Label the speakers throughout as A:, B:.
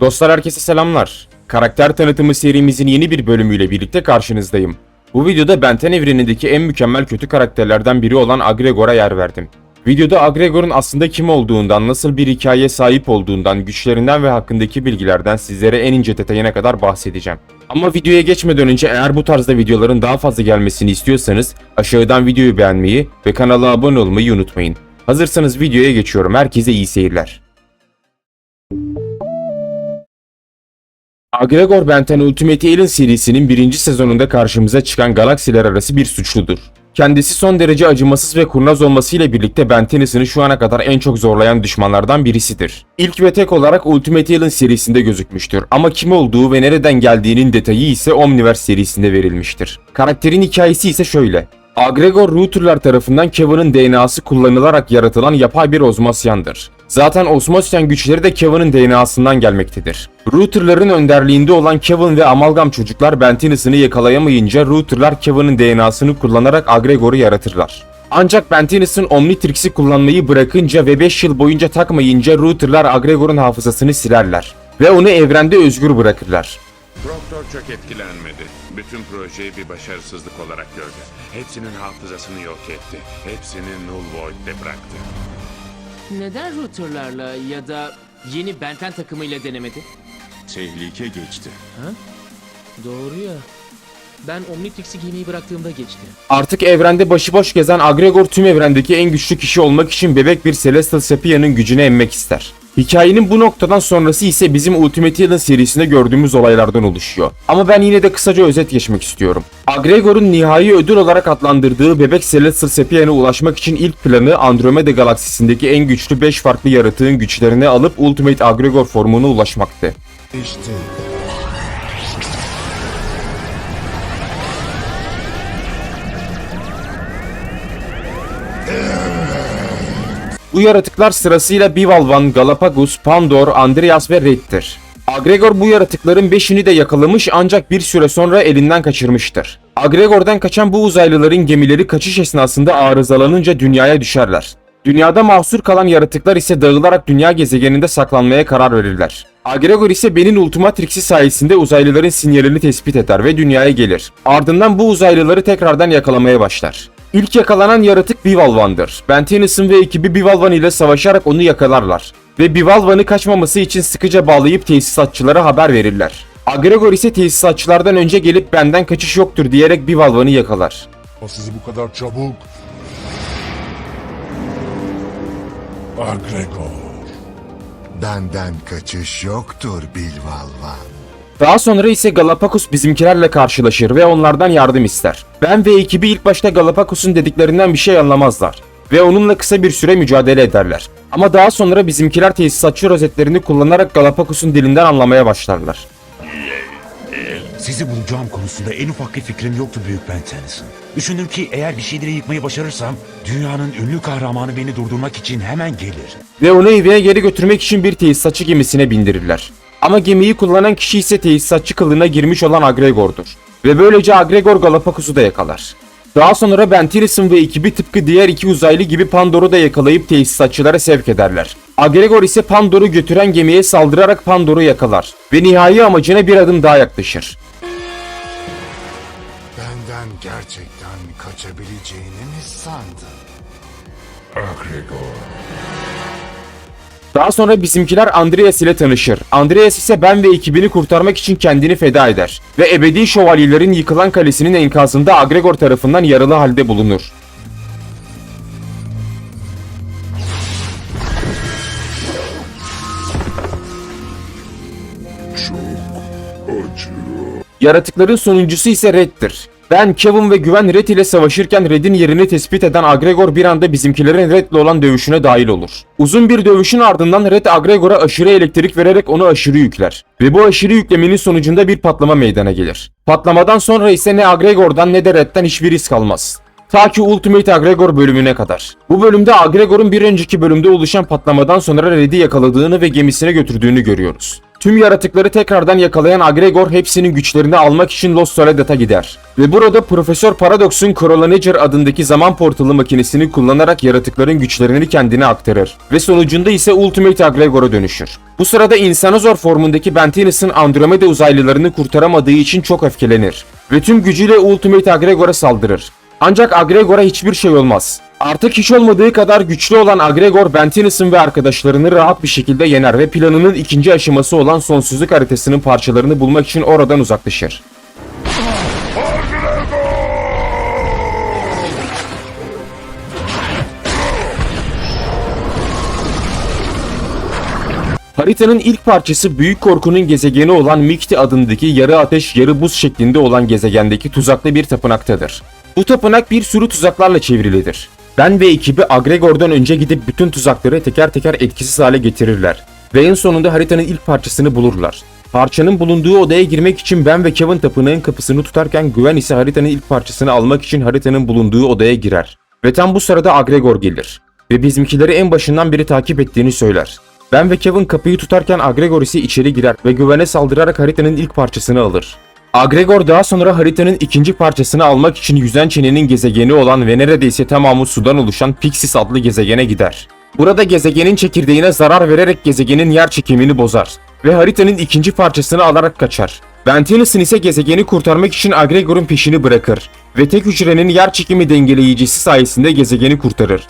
A: Dostlar herkese selamlar. Karakter tanıtımı serimizin yeni bir bölümüyle birlikte karşınızdayım. Bu videoda Benten evrenindeki en mükemmel kötü karakterlerden biri olan Agregor'a yer verdim. Videoda Agregor'un aslında kim olduğundan, nasıl bir hikayeye sahip olduğundan, güçlerinden ve hakkındaki bilgilerden sizlere en ince detayına kadar bahsedeceğim. Ama videoya geçmeden önce eğer bu tarzda videoların daha fazla gelmesini istiyorsanız aşağıdan videoyu beğenmeyi ve kanala abone olmayı unutmayın. Hazırsanız videoya geçiyorum. Herkese iyi seyirler. Agregor Benten Ultimate Alien serisinin birinci sezonunda karşımıza çıkan galaksiler arası bir suçludur. Kendisi son derece acımasız ve kurnaz olmasıyla birlikte Ben Tennyson'ı şu ana kadar en çok zorlayan düşmanlardan birisidir. İlk ve tek olarak Ultimate Alien serisinde gözükmüştür ama kim olduğu ve nereden geldiğinin detayı ise Omniverse serisinde verilmiştir. Karakterin hikayesi ise şöyle. Agregor Router'lar tarafından Kevin'in DNA'sı kullanılarak yaratılan yapay bir ozmasyandır. Zaten osmosyan güçleri de Kevin'in DNA'sından gelmektedir. Router'ların önderliğinde olan Kevin ve Amalgam çocuklar Ben Tennyson'ı yakalayamayınca Router'lar Kevin'in DNA'sını kullanarak Agregor'u yaratırlar. Ancak Ben Tennyson Omnitrix'i kullanmayı bırakınca ve 5 yıl boyunca takmayınca Router'lar Agregor'un hafızasını silerler ve onu evrende özgür bırakırlar.
B: Proctor çok etkilenmedi. Bütün projeyi bir başarısızlık olarak gördü. Hepsinin hafızasını yok etti. Hepsini Null Void'de bıraktı.
C: Neden routerlarla ya da yeni Benten takımıyla denemedi?
D: Tehlike geçti.
C: Doğru ya. Ben Omnitrix'i giymeyi bıraktığımda geçti.
A: Artık evrende başıboş gezen Agregor tüm evrendeki en güçlü kişi olmak için bebek bir Celestial Sepia'nın gücüne emmek ister. Hikayenin bu noktadan sonrası ise bizim Ultimate serisinde gördüğümüz olaylardan oluşuyor. Ama ben yine de kısaca özet geçmek istiyorum. Agregor'un nihai ödül olarak adlandırdığı bebek Celestial Sepia'na ulaşmak için ilk planı Andromeda galaksisindeki en güçlü 5 farklı yaratığın güçlerini alıp Ultimate Agregor formuna ulaşmaktı.
D: İşte
A: Bu yaratıklar sırasıyla Bivalvan, Galapagos, Pandor, Andreas ve Red'tir. Agregor bu yaratıkların 5'ini de yakalamış ancak bir süre sonra elinden kaçırmıştır. Agregor'dan kaçan bu uzaylıların gemileri kaçış esnasında arızalanınca dünyaya düşerler. Dünyada mahsur kalan yaratıklar ise dağılarak dünya gezegeninde saklanmaya karar verirler. Agregor ise Ben'in Ultimatrix'i sayesinde uzaylıların sinyalini tespit eder ve dünyaya gelir. Ardından bu uzaylıları tekrardan yakalamaya başlar. İlk yakalanan yaratık Bivalvan'dır. Ben Tennyson ve ekibi Bivalvan ile savaşarak onu yakalarlar. Ve Bivalvan'ı kaçmaması için sıkıca bağlayıp tesisatçılara haber verirler. Agregor ise tesisatçılardan önce gelip benden kaçış yoktur diyerek Bivalvan'ı yakalar.
D: o sizi bu kadar çabuk. Agregor.
E: Benden kaçış yoktur Bilvalvan.
A: Daha sonra ise Galapagos bizimkilerle karşılaşır ve onlardan yardım ister. Ben ve ekibi ilk başta Galapagos'un dediklerinden bir şey anlamazlar ve onunla kısa bir süre mücadele ederler. Ama daha sonra bizimkiler tesisatçı rozetlerini kullanarak Galapagos'un dilinden anlamaya başlarlar.
F: Sizi bulacağım konusunda en ufak bir fikrim yoktu Büyük Ben Tennyson. Düşündüm ki eğer bir şeyleri yıkmayı başarırsam dünyanın ünlü kahramanı beni durdurmak için hemen gelir.
A: Ve onu evine geri götürmek için bir tesisatçı gemisine bindirirler. Ama gemiyi kullanan kişi ise tesisatçı kılığına girmiş olan Agregor'dur. Ve böylece Agregor Galapagos'u da yakalar. Daha sonra Ben Tennyson ve ekibi tıpkı diğer iki uzaylı gibi Pandor'u da yakalayıp tesisatçılara sevk ederler. Agregor ise Pandor'u götüren gemiye saldırarak Pandor'u yakalar ve nihai amacına bir adım daha yaklaşır.
E: Benden gerçekten kaçabileceğini mi sandın?
D: Agregor.
A: Daha sonra bizimkiler Andreas ile tanışır. Andreas ise ben ve ekibini kurtarmak için kendini feda eder. Ve ebedi şövalyelerin yıkılan kalesinin enkazında Agregor tarafından yaralı halde bulunur. Yaratıkların sonuncusu ise Red'dir. Ben, Kevin ve Güven Red ile savaşırken Red'in yerini tespit eden Agregor bir anda bizimkilerin Red'le olan dövüşüne dahil olur. Uzun bir dövüşün ardından Red Agregor'a aşırı elektrik vererek onu aşırı yükler. Ve bu aşırı yüklemenin sonucunda bir patlama meydana gelir. Patlamadan sonra ise ne Agregor'dan ne de Red'den hiçbir risk almaz. Ta ki Ultimate Agregor bölümüne kadar. Bu bölümde Agregor'un bir önceki bölümde oluşan patlamadan sonra Red'i yakaladığını ve gemisine götürdüğünü görüyoruz. Tüm yaratıkları tekrardan yakalayan Agregor hepsinin güçlerini almak için Los Soledad'a gider. Ve burada Profesör Paradox'un Chrononager adındaki zaman portalı makinesini kullanarak yaratıkların güçlerini kendine aktarır. Ve sonucunda ise Ultimate Agregor'a dönüşür. Bu sırada insanozor formundaki Bentinus'ın Andromeda uzaylılarını kurtaramadığı için çok öfkelenir. Ve tüm gücüyle Ultimate Agregor'a saldırır. Ancak Agregor'a hiçbir şey olmaz. Artık hiç olmadığı kadar güçlü olan Agregor, Bentinus'un ve arkadaşlarını rahat bir şekilde yener ve planının ikinci aşaması olan sonsuzluk haritasının parçalarını bulmak için oradan uzaklaşır. Haritanın ilk parçası Büyük Korku'nun gezegeni olan Mikti adındaki yarı ateş yarı buz şeklinde olan gezegendeki tuzaklı bir tapınaktadır. Bu tapınak bir sürü tuzaklarla çevrilidir. Ben ve ekibi Agregor'dan önce gidip bütün tuzakları teker teker etkisiz hale getirirler. Ve en sonunda haritanın ilk parçasını bulurlar. Parçanın bulunduğu odaya girmek için ben ve Kevin tapınağın kapısını tutarken Güven ise haritanın ilk parçasını almak için haritanın bulunduğu odaya girer. Ve tam bu sırada Agregor gelir. Ve bizimkileri en başından beri takip ettiğini söyler. Ben ve Kevin kapıyı tutarken Agregor ise içeri girer ve güvene saldırarak haritanın ilk parçasını alır. Agregor daha sonra haritanın ikinci parçasını almak için yüzen çenenin gezegeni olan ve neredeyse tamamı sudan oluşan Pixis adlı gezegene gider. Burada gezegenin çekirdeğine zarar vererek gezegenin yer çekimini bozar ve haritanın ikinci parçasını alarak kaçar. Ventinus'un ise gezegeni kurtarmak için Agregor'un peşini bırakır ve tek hücrenin yer çekimi dengeleyicisi sayesinde gezegeni kurtarır.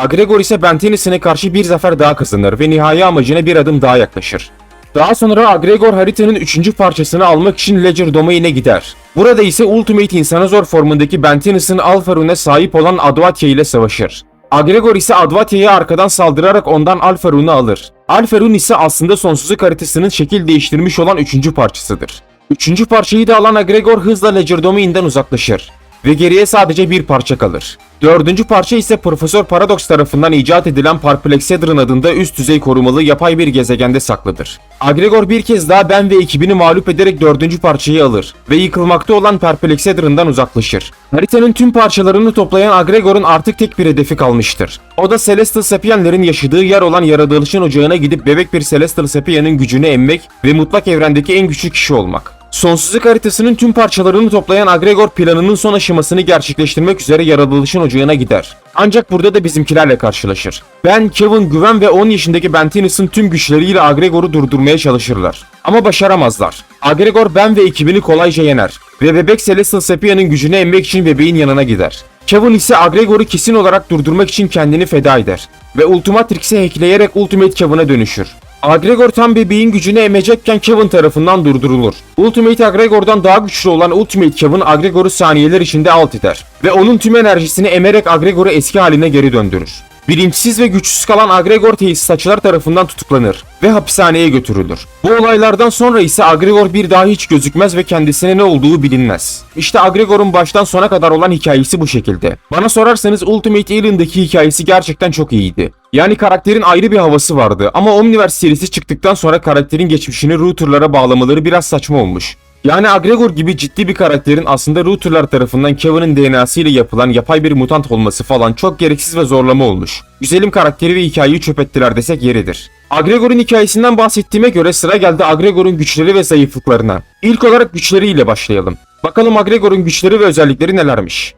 A: Agregor ise Bentinus'ine karşı bir zafer daha kazanır ve nihai amacına bir adım daha yaklaşır. Daha sonra Agregor haritanın üçüncü parçasını almak için Ledger Domain'e gider. Burada ise Ultimate İnsanozor formundaki Bentinus'ın Alpha Rune'e sahip olan Advatya ile savaşır. Agregor ise Advatya'ya arkadan saldırarak ondan Alpha Rune'u alır. Alpha Rune ise aslında sonsuzluk haritasının şekil değiştirmiş olan üçüncü parçasıdır. Üçüncü parçayı da alan Agregor hızla Ledger Domain'den uzaklaşır ve geriye sadece bir parça kalır. Dördüncü parça ise Profesör Paradox tarafından icat edilen Parplexedron adında üst düzey korumalı yapay bir gezegende saklıdır. Agregor bir kez daha ben ve ekibini mağlup ederek dördüncü parçayı alır ve yıkılmakta olan Perplexedron'dan uzaklaşır. Haritanın tüm parçalarını toplayan Agregor'un artık tek bir hedefi kalmıştır. O da Celestial Sapienlerin yaşadığı yer olan yaratılışın ocağına gidip bebek bir Celestial Sapien'in gücünü emmek ve mutlak evrendeki en güçlü kişi olmak. Sonsuzluk haritasının tüm parçalarını toplayan Agregor planının son aşamasını gerçekleştirmek üzere yaratılışın ocağına gider. Ancak burada da bizimkilerle karşılaşır. Ben, Kevin, Güven ve 10 yaşındaki Bentinus'ın tüm güçleriyle Agregor'u durdurmaya çalışırlar. Ama başaramazlar. Agregor ben ve ekibini kolayca yener ve bebek Celestial Sapien'in gücünü emmek için bebeğin yanına gider. Kevin ise Agregor'u kesin olarak durdurmak için kendini feda eder ve Ultimatrix'i hackleyerek Ultimate Kevin'a dönüşür. Agregor tam bebeğin gücünü emecekken Kevin tarafından durdurulur. Ultimate Agregor'dan daha güçlü olan Ultimate Kevin Agregor'u saniyeler içinde alt eder ve onun tüm enerjisini emerek Agregor'u eski haline geri döndürür. Bilinçsiz ve güçsüz kalan Agregor tesisatçılar tarafından tutuklanır ve hapishaneye götürülür. Bu olaylardan sonra ise Agregor bir daha hiç gözükmez ve kendisine ne olduğu bilinmez. İşte Agregor'un baştan sona kadar olan hikayesi bu şekilde. Bana sorarsanız Ultimate Alien'daki hikayesi gerçekten çok iyiydi. Yani karakterin ayrı bir havası vardı ama Omniverse serisi çıktıktan sonra karakterin geçmişini routerlara bağlamaları biraz saçma olmuş. Yani Agregor gibi ciddi bir karakterin aslında routerlar tarafından Kevin'in DNA'sı ile yapılan yapay bir mutant olması falan çok gereksiz ve zorlama olmuş. Güzelim karakteri ve hikayeyi çöp ettiler desek yeridir. Agregor'un hikayesinden bahsettiğime göre sıra geldi Agregor'un güçleri ve zayıflıklarına. İlk olarak güçleriyle başlayalım. Bakalım Agregor'un güçleri ve özellikleri nelermiş?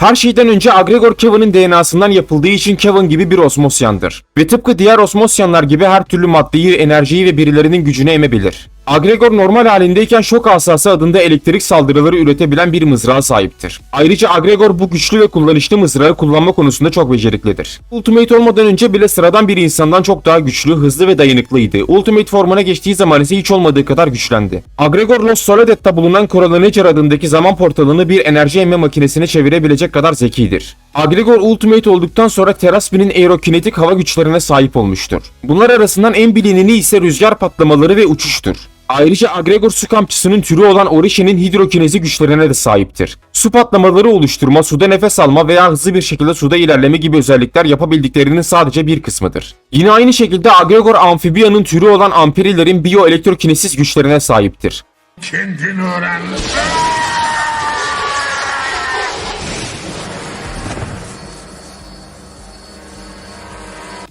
A: Her şeyden önce Agregor Kevin'in DNA'sından yapıldığı için Kevin gibi bir osmosyandır. Ve tıpkı diğer osmosyanlar gibi her türlü maddeyi, enerjiyi ve birilerinin gücünü emebilir. Agregor normal halindeyken şok asası adında elektrik saldırıları üretebilen bir mızrağa sahiptir. Ayrıca Agregor bu güçlü ve kullanışlı mızrağı kullanma konusunda çok beceriklidir. Ultimate olmadan önce bile sıradan bir insandan çok daha güçlü, hızlı ve dayanıklıydı. Ultimate formuna geçtiği zaman ise hiç olmadığı kadar güçlendi. Agregor Los Soledad'da bulunan Chrononager adındaki zaman portalını bir enerji emme makinesine çevirebilecek kadar zekidir. Agregor Ultimate olduktan sonra Terasbi'nin aerokinetik hava güçlerine sahip olmuştur. Bunlar arasından en bilineni ise rüzgar patlamaları ve uçuştur. Ayrıca Agregor su kampçısının türü olan Orishi'nin hidrokinezi güçlerine de sahiptir. Su patlamaları oluşturma, suda nefes alma veya hızlı bir şekilde suda ilerleme gibi özellikler yapabildiklerinin sadece bir kısmıdır. Yine aynı şekilde Agregor amfibiyanın türü olan Amperilerin biyoelektrokinesis güçlerine sahiptir.
D: Kendin öğren.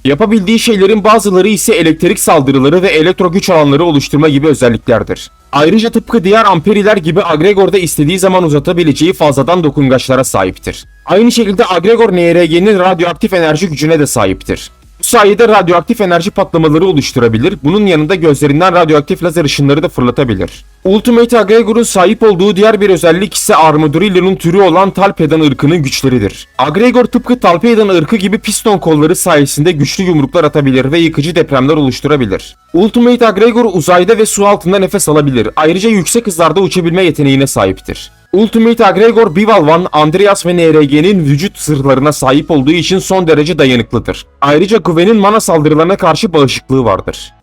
A: Yapabildiği şeylerin bazıları ise elektrik saldırıları ve elektro güç alanları oluşturma gibi özelliklerdir. Ayrıca tıpkı diğer amperiler gibi Agregor da istediği zaman uzatabileceği fazladan dokungaçlara sahiptir. Aynı şekilde Agregor NRG'nin radyoaktif enerji gücüne de sahiptir. Sayede radyoaktif enerji patlamaları oluşturabilir, bunun yanında gözlerinden radyoaktif lazer ışınları da fırlatabilir. Ultimate Agregor'un sahip olduğu diğer bir özellik ise Armadillo'nun türü olan Talpedan ırkının güçleridir. Agregor tıpkı Talpedan ırkı gibi piston kolları sayesinde güçlü yumruklar atabilir ve yıkıcı depremler oluşturabilir. Ultimate Agregor uzayda ve su altında nefes alabilir. Ayrıca yüksek hızlarda uçabilme yeteneğine sahiptir. Ultimate Agregor Bivalvan, Andreas ve NRG'nin vücut sırlarına sahip olduğu için son derece dayanıklıdır. Ayrıca Gwen'in mana saldırılarına karşı bağışıklığı vardır.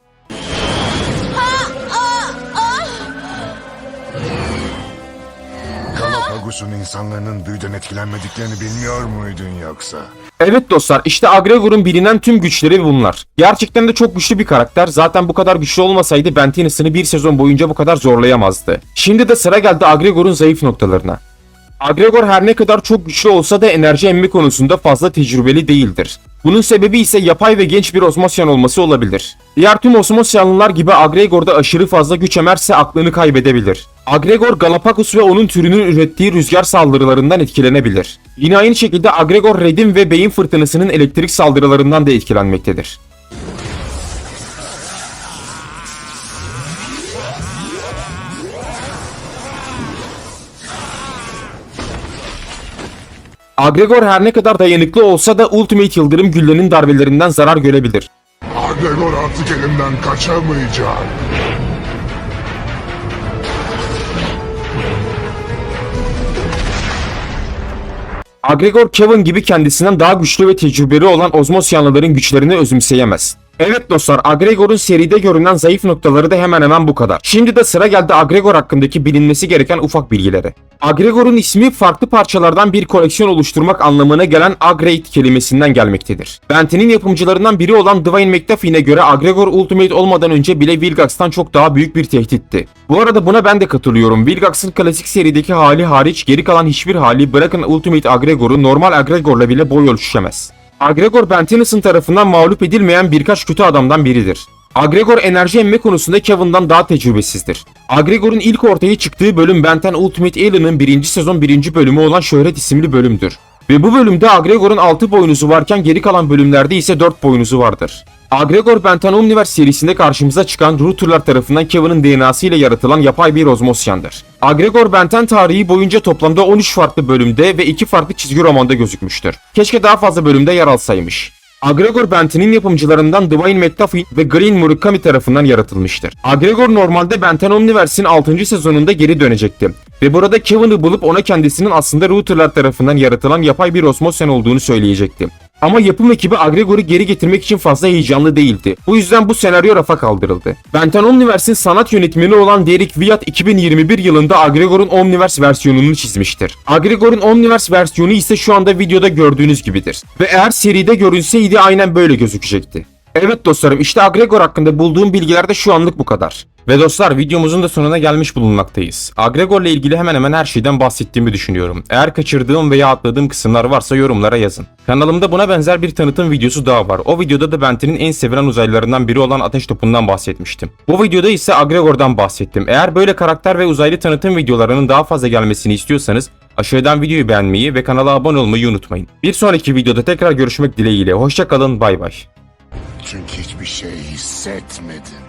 E: Galapagos'un insanların büyüden etkilenmediklerini bilmiyor muydun yoksa?
A: Evet dostlar işte Agregor'un bilinen tüm güçleri bunlar. Gerçekten de çok güçlü bir karakter. Zaten bu kadar güçlü olmasaydı Ben Tennyson'ı bir sezon boyunca bu kadar zorlayamazdı. Şimdi de sıra geldi Agregor'un zayıf noktalarına. Agregor her ne kadar çok güçlü olsa da enerji emmi konusunda fazla tecrübeli değildir. Bunun sebebi ise yapay ve genç bir osmosyan olması olabilir. Diğer tüm osmosyanlılar gibi Agregor da aşırı fazla güç emerse aklını kaybedebilir. Agregor Galapagos ve onun türünün ürettiği rüzgar saldırılarından etkilenebilir. Yine aynı şekilde Agregor Red'in ve beyin fırtınasının elektrik saldırılarından da etkilenmektedir. Agregor her ne kadar dayanıklı olsa da Ultimate Yıldırım Gülle'nin darbelerinden zarar görebilir.
D: Agregor artık elimden kaçamayacak.
A: Agregor Kevin gibi kendisinden daha güçlü ve tecrübeli olan Ozmosyanlıların güçlerini özümseyemez. Evet dostlar Agregor'un seride görünen zayıf noktaları da hemen hemen bu kadar. Şimdi de sıra geldi Agregor hakkındaki bilinmesi gereken ufak bilgilere. Agregor'un ismi farklı parçalardan bir koleksiyon oluşturmak anlamına gelen Agrate kelimesinden gelmektedir. Benten'in yapımcılarından biri olan Dwayne McDuffie'ne göre Agregor Ultimate olmadan önce bile Vilgax'tan çok daha büyük bir tehditti. Bu arada buna ben de katılıyorum. Vilgax'ın klasik serideki hali hariç geri kalan hiçbir hali bırakın Ultimate Agregor'u normal Agregor'la bile boy ölçüşemez. Agregor Ben Tennyson tarafından mağlup edilmeyen birkaç kötü adamdan biridir. Agregor enerji emme konusunda Kevin'dan daha tecrübesizdir. Agregor'un ilk ortaya çıktığı bölüm Benten Ultimate Alien'ın 1. sezon 1. bölümü olan Şöhret isimli bölümdür. Ve bu bölümde Agregor'un 6 boynuzu varken geri kalan bölümlerde ise 4 boynuzu vardır. Agregor Benten Omniverse serisinde karşımıza çıkan Router'lar tarafından Kevin'in DNA'sı ile yaratılan yapay bir ozmosyandır. Agregor Benten tarihi boyunca toplamda 13 farklı bölümde ve 2 farklı çizgi romanda gözükmüştür. Keşke daha fazla bölümde yer alsaymış. Agregor Benten'in yapımcılarından Dwayne McDuffie ve Green Murakami tarafından yaratılmıştır. Agregor normalde Benten Omniverse'in 6. sezonunda geri dönecekti. Ve burada Kevin'i bulup ona kendisinin aslında Router'lar tarafından yaratılan yapay bir osmosyan olduğunu söyleyecekti. Ama yapım ekibi Agregor'u geri getirmek için fazla heyecanlı değildi. Bu yüzden bu senaryo rafa kaldırıldı. Benten Omniverse'in sanat yönetmeni olan Derek Wyatt 2021 yılında Agregor'un Omniverse versiyonunu çizmiştir. Agregor'un Omniverse versiyonu ise şu anda videoda gördüğünüz gibidir. Ve eğer seride görünseydi aynen böyle gözükecekti. Evet dostlarım işte Agregor hakkında bulduğum bilgiler de şu anlık bu kadar. Ve dostlar videomuzun da sonuna gelmiş bulunmaktayız. Agregor ile ilgili hemen hemen her şeyden bahsettiğimi düşünüyorum. Eğer kaçırdığım veya atladığım kısımlar varsa yorumlara yazın. Kanalımda buna benzer bir tanıtım videosu daha var. O videoda da Benten'in en sevilen uzaylılarından biri olan Ateş Topu'ndan bahsetmiştim. Bu videoda ise Agregor'dan bahsettim. Eğer böyle karakter ve uzaylı tanıtım videolarının daha fazla gelmesini istiyorsanız aşağıdan videoyu beğenmeyi ve kanala abone olmayı unutmayın. Bir sonraki videoda tekrar görüşmek dileğiyle. Hoşçakalın bay bay.
E: Çünkü hiçbir şey hissetmedin.